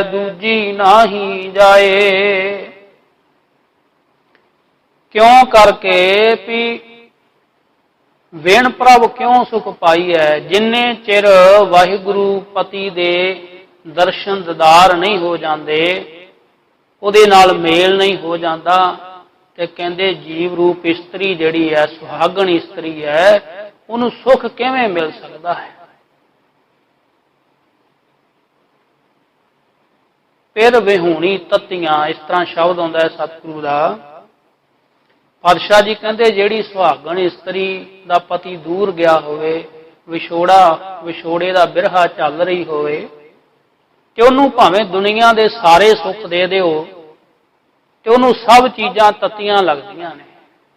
ਦੂਜੀ ਨਾਹੀ ਜਾਏ। ਕਿਉਂ ਕਰਕੇ ਵੀ ਵੇਣ ਪ੍ਰਭ ਕਿਉਂ ਸੁਖ ਪਾਈਐ? ਜਿੰਨੇ ਚਿਰ ਵਾਹਿਗੁਰੂ ਪਤੀ ਦੇ ਦਰਸ਼ਨ ਦਿਦਾਰ ਨਹੀਂ ਹੋ ਜਾਂਦੇ, ਉਹਦੇ ਨਾਲ ਮੇਲ ਨਹੀਂ ਹੋ ਜਾਂਦਾ ਤੇ ਕਹਿੰਦੇ ਜੀਵ ਰੂਪ ਇਸਤਰੀ ਜਿਹੜੀ ਹੈ ਸੁਹਾਗਣ ਇਸਤਰੀ ਹੈ ਉਹਨੂੰ ਸੁਖ ਕਿਵੇਂ ਮਿਲ ਸਕਦਾ ਹੈ? ਫਿਰ ਵਿਹੂਣੀ ਤਤੀਆਂ, ਇਸ ਤਰ੍ਹਾਂ ਸ਼ਬਦ ਆਉਂਦਾ ਹੈ ਸਤਿਗੁਰੂ ਦਾ। ਪਾਤਸ਼ਾਹ ਜੀ ਕਹਿੰਦੇ, ਜਿਹੜੀ ਸੁਹਾਗਣ ਇਸਤਰੀ ਦਾ ਪਤੀ ਦੂਰ ਗਿਆ ਹੋਵੇ, ਵਿਛੋੜਾ, ਵਿਛੋੜੇ ਦਾ ਬਿਰਹਾ ਚੱਲ ਰਹੀ ਹੋਵੇ, ਤੇ ਉਹਨੂੰ ਭਾਵੇਂ ਦੁਨੀਆ ਦੇ ਸਾਰੇ ਸੁੱਖ ਦੇ ਦਿਓ, ਤੇ ਉਹਨੂੰ ਸਭ ਚੀਜ਼ਾਂ ਤਤੀਆਂ ਲੱਗਦੀਆਂ ਨੇ।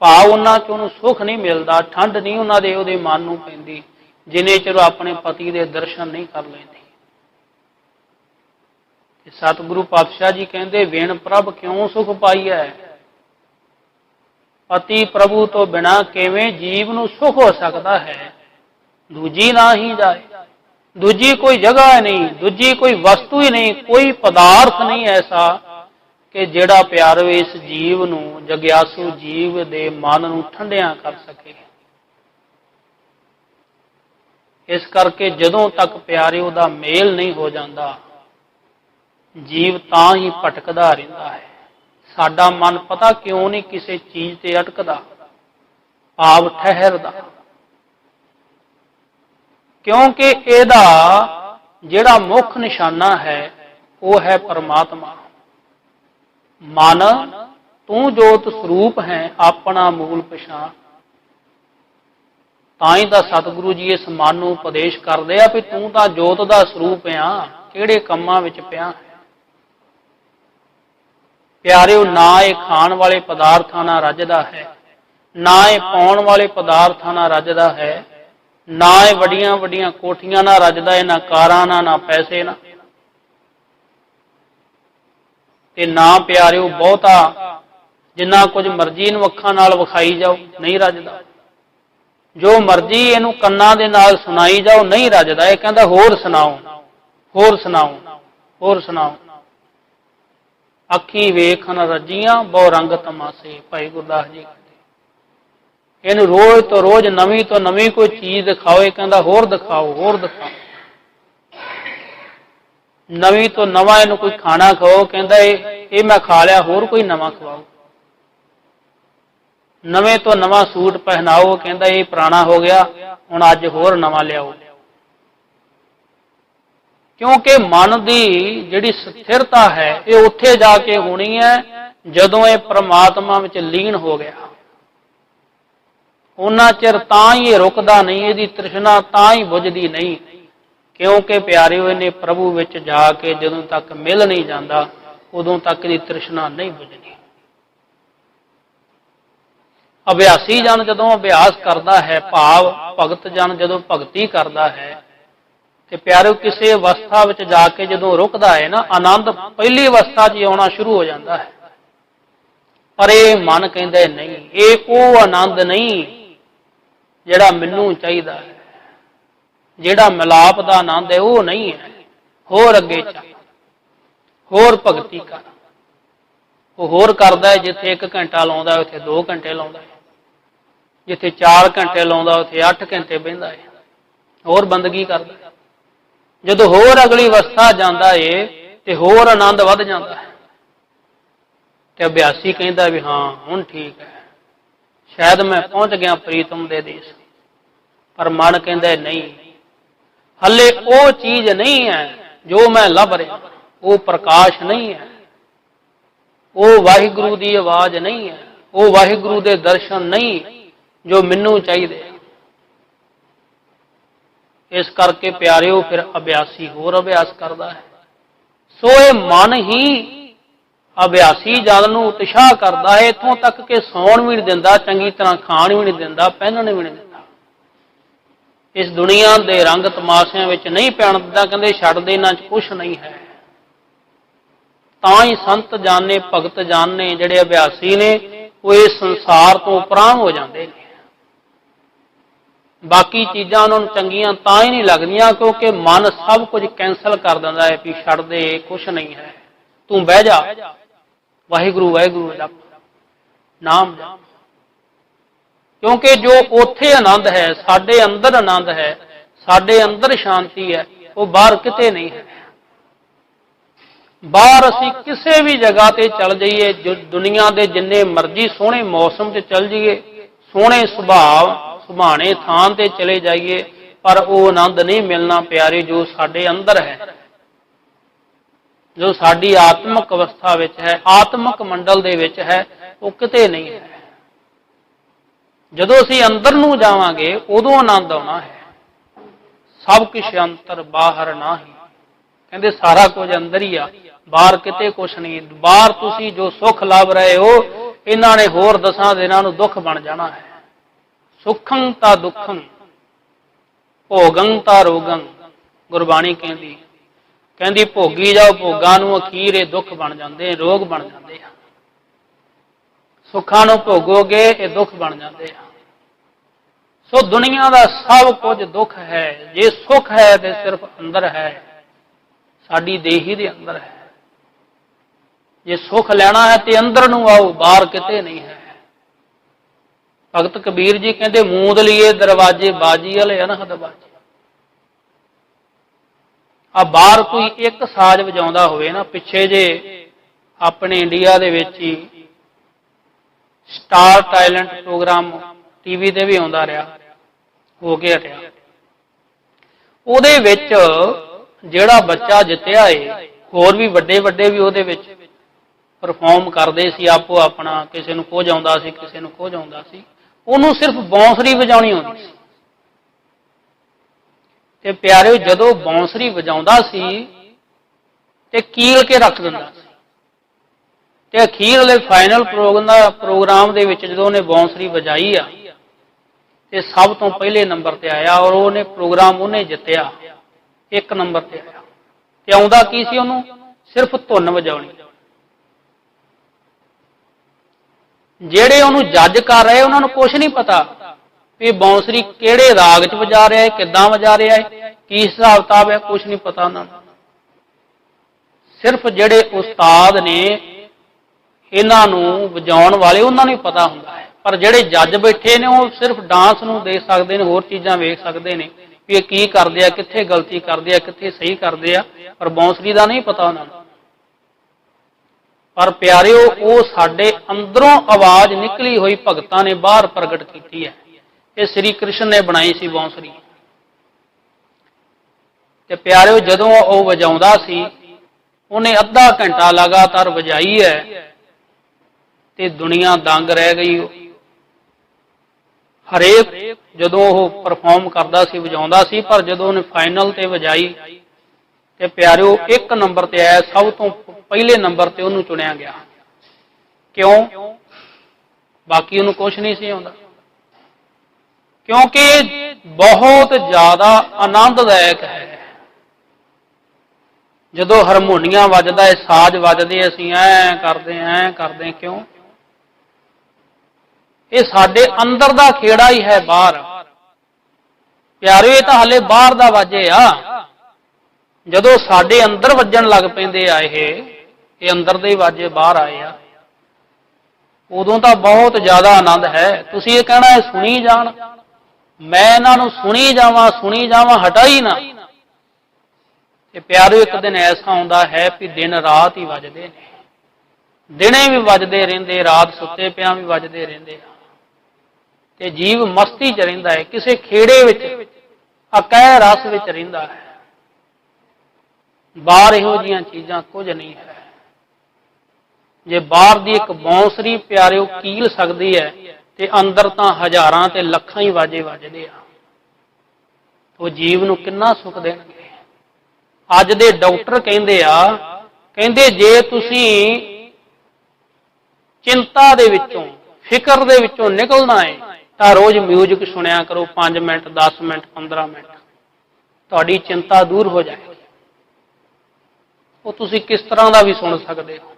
ਭਾਵ ਉਹਨਾਂ ਚ ਉਹਨੂੰ ਸੁੱਖ ਨਹੀਂ ਮਿਲਦਾ ਠੰਡ ਨਹੀਂ ਉਹਨਾਂ ਦੇ ਉਹਦੇ ਮਨ ਨੂੰ ਪੈਂਦੀ, ਜਿਨੇ ਚਿਰ ਉਹ ਆਪਣੇ ਪਤੀ ਦੇ ਦਰਸ਼ਨ ਨਹੀਂ ਕਰ ਲੈਂਦੀ। ਤੇ ਸਤਿਗੁਰੂ ਪਾਤਸ਼ਾਹ ਜੀ ਕਹਿੰਦੇ, ਵੇਣ ਪ੍ਰਭ ਕਿਉਂ ਸੁਖ ਪਾਈਐ? ਪਤੀ ਪ੍ਰਭੂ ਤੋਂ ਬਿਨਾ ਕਿਵੇਂ ਜੀਵ ਨੂੰ ਸੁਖ ਹੋ ਸਕਦਾ ਹੈ? ਦੂਜੀ ਨਾ ਹੀ ਜਾਏ। ਦੂਜੀ ਕੋਈ ਜਗ੍ਹਾ ਨਹੀਂ, ਦੂਜੀ ਕੋਈ ਵਸਤੂ ਹੀ ਨਹੀਂ, ਕੋਈ ਪਦਾਰਥ ਨਹੀਂ ਐਸਾ ਕਿ ਜਿਹੜਾ ਪਿਆਰੋ ਇਸ ਜੀਵ ਨੂੰ, ਜਗਿਆਸੂ ਜੀਵ ਦੇ ਮਨ ਨੂੰ ਠੰਡਿਆਂ ਕਰ ਸਕੇ। ਇਸ ਕਰਕੇ ਜਦੋਂ ਤੱਕ ਪਿਆਰੇ ਉਹਦਾ ਮੇਲ ਨਹੀਂ ਹੋ ਜਾਂਦਾ ਜੀਵ ਤਾਂ ਹੀ ਭਟਕਦਾ ਰਹਿੰਦਾ ਹੈ। ਸਾਡਾ ਮਨ ਪਤਾ ਕਿਉਂ ਨਹੀਂ ਕਿਸੇ ਚੀਜ਼ ਤੇ ਅਟਕਦਾ। ਭਾਵ ਠਹਿਰਦਾ। ਕਿਉਂਕਿ ਇਹਦਾ ਜਿਹੜਾ ਮੁੱਖ ਨਿਸ਼ਾਨਾ ਹੈ, ਉਹ ਹੈ ਪਰਮਾਤਮਾ। ਮਨ, ਤੂੰ ਜੋਤ ਸਰੂਪ ਹੈ, ਆਪਣਾ ਮੂਲ ਪਛਾਣ। ਤਾਂ ਹੀ ਤਾਂ ਸਤਿਗੁਰੂ ਜੀ ਇਸ ਮਨ ਨੂੰ ਉਪਦੇਸ਼ ਕਰਦੇ ਆ ਵੀ ਤੂੰ ਤਾਂ ਜੋਤ ਦਾ ਸਰੂਪ ਆ, ਕਿਹੜੇ ਕੰਮਾਂ ਵਿੱਚ ਪਿਆ। ਪਿਆਰਿਓ, ਨਾ ਇਹ ਖਾਣ ਵਾਲੇ ਪਦਾਰਥਾਂ ਨਾਲ ਰੱਜਦਾ ਹੈ, ਨਾ ਇਹ ਪਾਉਣ ਵਾਲੇ ਪਦਾਰਥਾਂ ਨਾਲ ਰੱਜਦਾ ਹੈ, ਨਾ ਇਹ ਵੱਡੀਆਂ ਵੱਡੀਆਂ ਕੋਠੀਆਂ ਨਾਲ ਰੱਜਦਾ ਹੈ ਨਾ ਕਾਰਾਂ ਨਾਲ, ਨਾ ਪੈਸੇ ਨਾਲ। ਤੇ ਨਾ ਪਿਆਰਿਓ, ਬਹੁਤਾ ਜਿੰਨਾ ਕੁਝ ਮਰਜ਼ੀ ਨੂੰ ਅੱਖਾਂ ਨਾਲ ਵਿਖਾਈ ਜਾਓ, ਨਹੀਂ ਰੱਜਦਾ। ਜੋ ਮਰਜ਼ੀ ਇਹਨੂੰ ਕੰਨਾਂ ਦੇ ਨਾਲ ਸੁਣਾਈ ਜਾਓ, ਨਹੀਂ ਰੱਜਦਾ। ਇਹ ਕਹਿੰਦਾ, ਹੋਰ ਸੁਣਾਓ ਹੋਰ ਸੁਣਾਓ ਹੋਰ ਸੁਣਾਓ। ਅੱਖੀ ਵੇਖਣ ਰੱਜੀਆਂ, ਬਹੁ ਰੰਗ ਤਮਾਸੇ, ਭਾਈ ਗੁਰਦਾਸ ਜੀ। ਇਹਨੂੰ ਰੋਜ਼ ਤੋਂ ਰੋਜ਼, ਨਵੀਂ ਤੋਂ ਨਵੀਂ ਕੋਈ ਚੀਜ਼ ਦਿਖਾਓ, ਇਹ ਕਹਿੰਦਾ, ਹੋਰ ਦਿਖਾਓ ਹੋਰ ਦਿਖਾਓ। ਨਵੀਂ ਤੋਂ ਨਵਾਂ ਇਹਨੂੰ ਕੋਈ ਖਾਣਾ ਖਾਓ ਕਹਿੰਦਾ, ਇਹ ਇਹ ਮੈਂ ਖਾ ਲਿਆ, ਹੋਰ ਕੋਈ ਨਵਾਂ ਖਵਾਓ। ਨਵੇਂ ਤੋਂ ਨਵਾਂ ਸੂਟ ਪਹਿਨਾਓ, ਕਹਿੰਦਾ, ਇਹ ਪੁਰਾਣਾ ਹੋ ਗਿਆ, ਹੁਣ ਅੱਜ ਹੋਰ ਨਵਾਂ ਲਿਆਓ। ਕਿਉਂਕਿ ਮਨ ਦੀ ਜਿਹੜੀ ਸਥਿਰਤਾ ਹੈ, ਇਹ ਉੱਥੇ ਜਾ ਕੇ ਹੋਣੀ ਹੈ, ਜਦੋਂ ਇਹ ਪ੍ਰਮਾਤਮਾ ਵਿੱਚ ਲੀਨ ਹੋ ਗਿਆ। ਉਹਨਾਂ ਚਿਰ ਤਾਂ ਹੀ ਇਹ ਰੁਕਦਾ ਨਹੀਂ, ਇਹਦੀ ਤ੍ਰਿਸ਼ਨਾ ਤਾਂ ਹੀ ਬੁਝਦੀ ਨਹੀਂ। ਕਿਉਂਕਿ ਪਿਆਰਿਓ, ਇਹਨੇ ਪ੍ਰਭੂ ਵਿੱਚ ਜਾ ਕੇ ਜਦੋਂ ਤੱਕ ਮਿਲ ਨਹੀਂ ਜਾਂਦਾ, ਉਦੋਂ ਤੱਕ ਇਹਦੀ ਤ੍ਰਿਸ਼ਨਾ ਨਹੀਂ ਬੁਝਦੀ। ਅਭਿਆਸੀ ਜਨ ਜਦੋਂ ਅਭਿਆਸ ਕਰਦਾ ਹੈ, ਭਾਵ ਭਗਤ ਜਨ ਜਦੋਂ ਭਗਤੀ ਕਰਦਾ ਹੈ ਤੇ ਪਿਆਰਿਓ ਕਿਸੇ ਅਵਸਥਾ ਵਿੱਚ ਜਾ ਕੇ ਜਦੋਂ ਰੁਕਦਾ ਹੈ ਨਾ, ਆਨੰਦ ਪਹਿਲੀ ਅਵਸਥਾ 'ਚ ਆਉਣਾ ਸ਼ੁਰੂ ਹੋ ਜਾਂਦਾ ਹੈ। ਪਰ ਇਹ ਮਨ ਕਹਿੰਦਾ ਨਹੀਂ, ਇਹ ਉਹ ਆਨੰਦ ਨਹੀਂ ਜਿਹੜਾ ਮੈਨੂੰ ਚਾਹੀਦਾ ਹੈ। ਜਿਹੜਾ ਮਿਲਾਪ ਦਾ ਆਨੰਦ ਹੈ, ਉਹ ਨਹੀਂ ਹੈ। ਹੋਰ ਅੱਗੇ ਚੱਲ। ਹੋਰ ਭਗਤੀ ਕਰ। ਉਹ ਹੋਰ ਕਰਦਾ ਹੈ, ਜਿੱਥੇ 1 ਘੰਟਾ ਲਾਉਂਦਾ ਹੈ, ਉੱਥੇ 2 ਘੰਟੇ ਲਾਉਂਦਾ ਹੈ। ਜਿੱਥੇ 4 ਘੰਟੇ ਲਾਉਂਦਾ, ਉੱਥੇ 8 ਘੰਟੇ ਬਹਿੰਦਾ ਹੈ। ਹੋਰ ਬੰਦਗੀ ਕਰਦਾ ਜਦੋਂ ਹੋਰ ਅਗਲੀ ਅਵਸਥਾ ਜਾਂਦਾ ਏ, ਤੇ ਹੋਰ ਆਨੰਦ ਵੱਧ ਜਾਂਦਾ ਹੈ। ਤੇ ਅਭਿਆਸੀ ਕਹਿੰਦਾ ਵੀ ਹਾਂ, ਹੁਣ ਠੀਕ ਹੈ। ਸ਼ਾਇਦ ਮੈਂ ਪਹੁੰਚ ਗਿਆ ਪ੍ਰੀਤਮ ਦੇ ਦੇਸ਼। ਪਰ ਮਨ ਕਹਿੰਦਾ ਨਹੀਂ। ਹੱਲੇ ਉਹ ਚੀਜ਼ ਨਹੀਂ ਹੈ ਜੋ ਮੈਂ ਲੱਭ ਰਿਹਾ। ਉਹ ਪ੍ਰਕਾਸ਼ ਨਹੀਂ ਹੈ। ਉਹ ਵਾਹਿਗੁਰੂ ਦੀ ਆਵਾਜ਼ ਨਹੀਂ ਹੈ। ਉਹ ਵਾਹਿਗੁਰੂ ਦੇ ਦਰਸ਼ਨ ਨਹੀਂ ਜੋ ਮੈਨੂੰ ਚਾਹੀਦੇ। ਇਸ ਕਰਕੇ ਪਿਆਰਿਓ, ਫਿਰ ਅਭਿਆਸੀ ਹੋਰ ਅਭਿਆਸ ਕਰਦਾ ਹੈ। ਸੋ ਇਹ ਮਨ ਹੀ ਅਭਿਆਸੀ ਜਨ ਨੂੰ ਉਤਸ਼ਾਹ ਕਰਦਾ ਹੈ। ਇਥੋਂ ਤੱਕ ਕਿ ਸੌਣ ਵੀ ਨਹੀਂ ਦਿੰਦਾ, ਚੰਗੀ ਤਰ੍ਹਾਂ ਖਾਣ ਵੀ ਨਹੀਂ ਦਿੰਦਾ, ਪਹਿਨਣ ਵੀ ਨਹੀਂ ਦਿੰਦਾ। ਇਸ ਦੁਨੀਆ ਦੇ ਰੰਗ ਤਮਾਸ਼ਿਆਂ ਵਿੱਚ ਨਹੀਂ ਪੈਣ ਦਿੰਦਾ, ਕਹਿੰਦੇ ਛੱਡ ਦੇ, ਇਹਨਾਂ 'ਚ ਕੁਝ ਨਹੀਂ ਹੈ। ਤਾਂ ਹੀ ਸੰਤ ਜਾਣੇ, ਭਗਤ ਜਾਣੇ ਜਿਹੜੇ ਅਭਿਆਸੀ ਨੇ, ਉਹ ਇਸ ਸੰਸਾਰ ਤੋਂ ਉਪਰਾਂ ਹੋ ਜਾਂਦੇ ਨੇ। ਬਾਕੀ ਚੀਜ਼ਾਂ ਉਹਨਾਂ ਨੂੰ ਚੰਗੀਆਂ ਤਾਂ ਹੀ ਨਹੀਂ ਲੱਗਦੀਆਂ ਕਿਉਂਕਿ ਮਨ ਸਭ ਕੁਝ ਕੈਨਸਲ ਕਰ ਦਿੰਦਾ ਹੈ ਵੀ ਛੱਡ ਦੇ, ਕੁਛ ਨਹੀਂ ਹੈ। ਤੂੰ ਬਹਿ ਜਾ। ਵਾਹਿਗੁਰੂ ਵਾਹਿਗੁਰੂ ਜਪ ਨਾਮ ਜਪ। ਕਿਉਂਕਿ ਜੋ ਉੱਥੇ ਆਨੰਦ ਹੈ, ਸਾਡੇ ਅੰਦਰ ਆਨੰਦ ਹੈ, ਸਾਡੇ ਅੰਦਰ ਸ਼ਾਂਤੀ ਹੈ, ਉਹ ਬਾਹਰ ਕਿਤੇ ਨਹੀਂ ਹੈ। ਬਾਹਰ ਅਸੀਂ ਕਿਸੇ ਵੀ ਜਗ੍ਹਾ ਤੇ ਚੱਲ ਜਾਈਏ ਜੋ ਦੁਨੀਆ ਦੇ ਜਿੰਨੇ ਮਰਜ਼ੀ ਸੋਹਣੇ ਮੌਸਮ 'ਚ ਚੱਲ ਜਾਈਏ, ਸੋਹਣੇ ਸੁਭਾਅ ਸੁਭਾਣੇ ਥਾਂ ਤੇ ਚਲੇ ਜਾਈਏ, ਪਰ ਉਹ ਆਨੰਦ ਨਹੀਂ ਮਿਲਣਾ ਪਿਆਰੇ ਜੋ ਸਾਡੇ ਅੰਦਰ ਹੈ। ਜੋ ਸਾਡੀ ਆਤਮਿਕ ਅਵਸਥਾ ਵਿੱਚ ਹੈ, ਆਤਮਿਕ ਮੰਡਲ ਦੇ ਵਿੱਚ ਹੈ, ਉਹ ਕਿਤੇ ਨਹੀਂ ਹੈ। ਜਦੋਂ ਅਸੀਂ ਅੰਦਰ ਨੂੰ ਜਾਵਾਂਗੇ, ਉਦੋਂ ਆਨੰਦ ਆਉਣਾ ਹੈ। ਸਭ ਕੁਝ ਅੰਤਰ, ਬਾਹਰ ਨਾ ਹੀ ਕਹਿੰਦੇ, ਸਾਰਾ ਕੁਝ ਅੰਦਰ ਹੀ ਆ। ਬਾਹਰ ਕਿਤੇ ਕੁਛ ਨਹੀਂ। ਬਾਹਰ ਤੁਸੀਂ ਜੋ ਸੁੱਖ ਲੱਭ ਰਹੇ ਹੋ, ਇਹਨਾਂ ਨੇ ਹੋਰ ਦਸਾਂ ਦਿਨਾਂ ਨੂੰ ਦੁੱਖ ਬਣ ਜਾਣਾ ਹੈ। ਸੁਖੰ ਤਾਂ ਦੁੱਖੰ, ਭੋਗੰ ਤਾਂ ਰੋਗੰ। ਗੁਰਬਾਣੀ ਕਹਿੰਦੀ ਕਹਿੰਦੀ, ਭੋਗੀ ਜਾਓ, ਭੋਗਾਂ ਨੂੰ ਅਖੀਰ ਇਹ ਦੁੱਖ ਬਣ ਜਾਂਦੇ ਰੋਗ ਬਣ ਜਾਂਦੇ ਆ। ਸੁੱਖਾਂ ਨੂੰ ਭੋਗੋਗੇ, ਇਹ ਦੁੱਖ ਬਣ ਜਾਂਦੇ ਆ। ਸੋ ਦੁਨੀਆ ਦਾ ਸਭ ਕੁਝ ਦੁੱਖ ਹੈ। ਜੇ ਸੁੱਖ ਹੈ ਤੇ ਸਿਰਫ ਅੰਦਰ ਹੈ। ਸਾਡੀ ਦੇਹੀ ਦੇ ਅੰਦਰ ਹੈ। ਜੇ ਸੁੱਖ ਲੈਣਾ ਹੈ ਤੇ ਅੰਦਰ ਨੂੰ ਆਓ, ਬਾਹਰ ਕਿਤੇ ਨਹੀਂ ਹੈ। ਭਗਤ ਕਬੀਰ ਜੀ ਕਹਿੰਦੇ ਮੂੰਦ ਲਈਏ ਦਰਵਾਜ਼ੇ ਬਾਜੀ ਵਾਲੇ ਅਨਹਦ ਬਾਜੀ ਆ ਬਾਹਰ ਕੋਈ ਇੱਕ ਸਾਜ਼ ਵਜਾਉਂਦਾ ਹੋਵੇ ਨਾ, ਪਿੱਛੇ ਜੇ ਆਪਣੇ ਇੰਡੀਆ ਦੇ ਵਿੱਚ ਹੀ ਸਟਾਰ ਟੈਲੈਂਟ ਪ੍ਰੋਗਰਾਮ ਟੀਵੀ ਤੇ ਵੀ ਆਉਂਦਾ ਰਿਹਾ, ਹੋ ਕੇ ਹਟਿਆ। ਉਹਦੇ ਵਿੱਚ ਜਿਹੜਾ ਬੱਚਾ ਜਿੱਤਿਆ ਏ, ਹੋਰ ਵੀ ਵੱਡੇ ਵੱਡੇ ਵੀ ਉਹਦੇ ਵਿੱਚ ਪਰਫਾਰਮ ਕਰਦੇ ਸੀ, ਆਪੋ ਆਪਣਾ, ਕਿਸੇ ਨੂੰ ਕੁਝ ਆਉਂਦਾ ਸੀ, ਕਿਸੇ ਨੂੰ ਕੁਝ ਆਉਂਦਾ ਸੀ। ਉਹਨੂੰ ਸਿਰਫ ਬੌਂਸਰੀ ਵਜਾਉਣੀ ਆਉਂਦੀ ਸੀ। ਤੇ ਪਿਆਰਿਓ, ਜਦੋਂ ਬੌਂਸਰੀ ਵਜਾਉਂਦਾ ਸੀ, ਤੇ ਕੀਲ ਕੇ ਰੱਖ ਦਿੰਦਾ ਸੀ। ਤੇ ਅਖੀਰਲੇ ਫਾਈਨਲ ਪ੍ਰੋਗਰਾਮ ਪ੍ਰੋਗਰਾਮ ਦੇ ਵਿੱਚ ਜਦੋਂ ਉਹਨੇ ਬੌਂਸਰੀ ਵਜਾਈ ਆ, ਤੇ ਸਭ ਤੋਂ ਪਹਿਲੇ ਨੰਬਰ ਤੇ ਆਇਆ ਔਰ ਉਹਨੇ ਪ੍ਰੋਗਰਾਮ ਉਹਨੇ ਜਿੱਤਿਆ, ਇੱਕ ਨੰਬਰ ਤੇ ਆਇਆ। ਤੇ ਆਉਂਦਾ ਕੀ ਸੀ ਉਹਨੂੰ? ਸਿਰਫ ਧੁਨ ਵਜਾਉਣੀ। ਜਿਹੜੇ ਉਹਨੂੰ ਜੱਜ ਕਰ ਰਹੇ, ਉਹਨਾਂ ਨੂੰ ਕੁਝ ਨਹੀਂ ਪਤਾ ਵੀ ਬੌਂਸਰੀ ਕਿਹੜੇ ਰਾਗ 'ਚ ਵਜਾ ਰਿਹਾ ਹੈ, ਕਿੱਦਾਂ ਵਜਾ ਰਿਹਾ ਹੈ, ਕੀ ਹਿਸਾਬ ਕਿਤਾਬ ਹੈ ਕੁਝ ਨਹੀਂ ਪਤਾ ਉਹਨਾਂ ਨੂੰ। ਸਿਰਫ ਜਿਹੜੇ ਉਸਤਾਦ ਨੇ, ਇਹਨਾਂ ਨੂੰ ਵਜਾਉਣ ਵਾਲੇ ਉਹਨਾਂ ਨੂੰ ਪਤਾ ਹੁੰਦਾ ਹੈ। ਪਰ ਜਿਹੜੇ ਜੱਜ ਬੈਠੇ ਨੇ, ਉਹ ਸਿਰਫ ਡਾਂਸ ਨੂੰ ਦੇਖ ਸਕਦੇ ਨੇ, ਹੋਰ ਚੀਜ਼ਾਂ ਵੇਖ ਸਕਦੇ ਨੇ, ਵੀ ਇਹ ਕੀ ਕਰਦੇ ਆ, ਕਿੱਥੇ ਗਲਤੀ ਕਰਦੇ ਆ, ਕਿੱਥੇ ਸਹੀ ਕਰਦੇ ਆ, ਪਰ ਬੌਂਸਰੀ ਦਾ ਨਹੀਂ ਪਤਾ ਉਹਨਾਂ ਨੂੰ। ਪਰ ਪਿਆਰਿਓ, ਉਹ ਸਾਡੇ ਅੰਦਰੋਂ ਆਵਾਜ਼ ਨਿਕਲੀ ਹੋਈ ਭਗਤਾਂ ਨੇ ਬਾਹਰ ਪ੍ਰਗਟ ਕੀਤੀ ਹੈ। ਇਹ ਸ੍ਰੀ ਕ੍ਰਿਸ਼ਨ ਨੇ ਬਣਾਈ ਸੀ ਬੌਂਸਰੀ। ਤੇ ਪਿਆਰਿਓ, ਜਦੋਂ ਉਹ ਵਜਾਉਂਦਾ ਸੀ, ਉਹਨੇ ਅੱਧਾ ਘੰਟਾ ਲਗਾਤਾਰ ਵਜਾਈ ਹੈ ਤੇ ਦੁਨੀਆ ਦੰਗ ਰਹਿ ਗਈ। ਹਰੇਕ ਜਦੋਂ ਉਹ ਪਰਫਾਰਮ ਕਰਦਾ ਸੀ, ਵਜਾਉਂਦਾ ਸੀ, ਪਰ ਜਦੋਂ ਉਹਨੇ ਫਾਈਨਲ ਤੇ ਵਜਾਈ ਤੇ ਪਿਆਰਿਓ, ਇੱਕ ਨੰਬਰ ਤੇ ਆਇਆ, ਸਭ ਤੋਂ ਪਹਿਲੇ ਨੰਬਰ ਤੇ ਉਹਨੂੰ ਚੁਣਿਆ ਗਿਆ। ਕਿਉਂ? ਬਾਕੀ ਉਹਨੂੰ ਕੁਝ ਨਹੀਂ ਸੀ ਆਉਂਦਾ। ਕਿਉਂਕਿ ਬਹੁਤ ਜ਼ਿਆਦਾ ਆਨੰਦਦਾਇਕ ਹੈ। ਜਦੋਂ ਹਾਰਮੋਨੀਆ ਵੱਜਦਾ ਹੈ, ਸਾਜ਼ ਵੱਜਦੇ ਅਸੀਂ ਐ ਕਰਦੇ ਐ ਕਰਦੇ ਕਿਉਂ? ਇਹ ਸਾਡੇ ਅੰਦਰ ਦਾ ਖੇੜਾ ਹੀ ਹੈ ਬਾਹਰ। ਪਿਆਰਿਓ, ਇਹ ਤਾਂ ਹਲੇ ਬਾਹਰ ਦਾ ਵਾਜੇ ਆ। ਜਦੋਂ ਸਾਡੇ ਅੰਦਰ ਵੱਜਣ ਲੱਗ ਪੈਂਦੇ ਆ ਇਹ ਇਹ ਅੰਦਰ ਦੇ ਹੀ ਵਾਜੇ ਬਾਹਰ ਆਏ ਆ। ਉਦੋਂ ਤਾਂ ਬਹੁਤ ਜ਼ਿਆਦਾ ਆਨੰਦ ਹੈ। ਤੁਸੀਂ ਇਹ ਕਹਿਣਾ ਹੈ, ਸੁਣੀ ਜਾਣ। ਮੈਂ ਇਹਨਾਂ ਨੂੰ ਸੁਣੀ ਜਾਵਾਂ ਸੁਣੀ ਜਾਵਾਂ ਹਟਾ ਹੀ ਨਾ। ਤੇ ਪਿਆਰਿਓ, ਇੱਕ ਦਿਨ ਐਸਾ ਆਉਂਦਾ ਹੈ ਕਿ ਦਿਨ ਰਾਤ ਹੀ ਵੱਜਦੇ ਨੇ। ਦਿਨੇ ਵੀ ਵੱਜਦੇ ਰਹਿੰਦੇ, ਰਾਤ ਸੁੱਤੇ ਪਿਆਂ ਵੀ ਵੱਜਦੇ ਰਹਿੰਦੇ ਤੇ ਜੀਵ ਮਸਤੀ 'ਚ ਰਹਿੰਦਾ ਹੈ, ਕਿਸੇ ਖੇੜੇ ਵਿੱਚ, ਅਕਹਿ ਰਸ ਵਿੱਚ ਰਹਿੰਦਾ ਹੈ। ਬਾਹਰ ਇਹੋ ਜੀਆਂ ਚੀਜ਼ਾਂ ਕੁਝ ਨਹੀਂ ਹੈ। ਜੇ ਬਾਹਰ ਦੀ ਇੱਕ ਬੌਂਸਰੀ ਪਿਆਰਿਓ ਕੀਲ ਸਕਦੀ ਹੈ ਤੇ ਅੰਦਰ ਤਾਂ ਹਜ਼ਾਰਾਂ ਤੇ ਲੱਖਾਂ ਹੀ ਵਾਜੇ ਵੱਜਦੇ ਆ। ਉਹ ਜੀਵ ਨੂੰ ਕਿੰਨਾ ਸੁੱਖ ਦੇਣਗੇ? ਅੱਜ ਦੇ ਡਾਕਟਰ ਕਹਿੰਦੇ ਆ, ਕਹਿੰਦੇ ਜੇ ਤੁਸੀਂ ਚਿੰਤਾ ਦੇ ਵਿੱਚੋਂ, ਫਿਕਰ ਦੇ ਵਿੱਚੋਂ ਨਿਕਲਣਾ ਹੈ ਤਾਂ ਰੋਜ਼ ਮਿਊਜ਼ਿਕ ਸੁਣਿਆ ਕਰੋ 5 ਮਿੰਟ 10 ਮਿੰਟ 15 ਮਿੰਟ। ਤੁਹਾਡੀ ਚਿੰਤਾ ਦੂਰ ਹੋ ਜਾਏਗੀ। ਉਹ ਤੁਸੀਂ ਕਿਸ ਤਰ੍ਹਾਂ ਦਾ ਵੀ ਸੁਣ ਸਕਦੇ ਹੋ?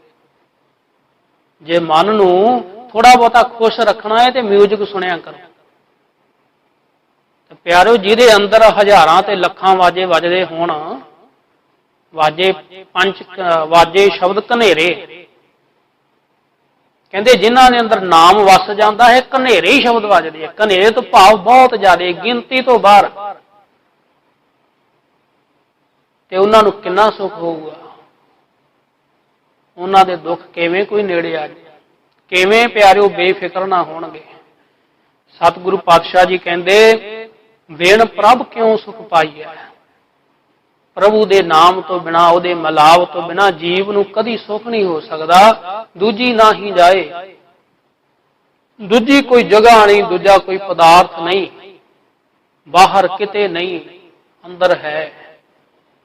ਜੇ ਮਨ ਨੂੰ ਥੋੜਾ ਬਹੁਤਾ ਖੁਸ਼ ਰੱਖਣਾ ਹੈ ਤੇ ਮਿਊਜ਼ਿਕ ਸੁਣਿਆ ਕਰੋ। ਤੇ ਪਿਆਰਿਓ ਜਿਹਦੇ ਅੰਦਰ ਹਜ਼ਾਰਾਂ ਤੇ ਲੱਖਾਂ ਵਾਜੇ ਵੱਜਦੇ ਹੋਣ, ਵਾਜੇ ਪੰਜ, ਵਾਜੇ ਸ਼ਬਦ ਘਨੇਰੇ। ਕਹਿੰਦੇ ਜਿਨ੍ਹਾਂ ਦੇ ਅੰਦਰ ਨਾਮ ਵਸ ਜਾਂਦਾ ਹੈ, ਘਨੇਰੇ ਹੀ ਸ਼ਬਦ ਵੱਜਦੇ ਆ। ਘਨੇਰੇ ਤੋਂ ਭਾਵ ਬਹੁਤ ਜ਼ਿਆਦਾ, ਗਿਣਤੀ ਤੋਂ ਬਾਹਰ। ਤੇ ਉਹਨਾਂ ਨੂੰ ਕਿੰਨਾ ਸੁੱਖ ਹੋਊਗਾ? ਉਹਨਾਂ ਦੇ ਦੁੱਖ ਕਿਵੇਂ ਕੋਈ ਨੇੜੇ ਆ ਜਾਏ? ਕਿਵੇਂ ਪਿਆਰਿਓ ਬੇਫਿਕਰ ਨਾ ਹੋਣਗੇ? ਸਤਿਗੁਰੂ ਪਾਤਸ਼ਾਹ ਜੀ ਕਹਿੰਦੇ, ਵੇਣ ਪ੍ਰਭ ਕਿਉਂ ਸੁਖ ਪਾਈਐ? ਪ੍ਰਭੂ ਦੇ ਨਾਮ ਤੋਂ ਬਿਨਾ, ਉਹਦੇ ਮਲਾਵ ਤੋਂ ਬਿਨਾ ਜੀਵ ਨੂੰ ਕਦੀ ਸੁੱਖ ਨਹੀਂ ਹੋ ਸਕਦਾ। ਦੂਜੀ ਨਾ ਹੀ ਜਾਏ। ਦੂਜੀ ਕੋਈ ਜਗ੍ਹਾ ਨਹੀਂ, ਦੂਜਾ ਕੋਈ ਪਦਾਰਥ ਨਹੀਂ। ਬਾਹਰ ਕਿਤੇ ਨਹੀਂ, ਅੰਦਰ ਹੈ।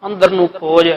ਅੰਦਰ ਨੂੰ ਖੋਜ।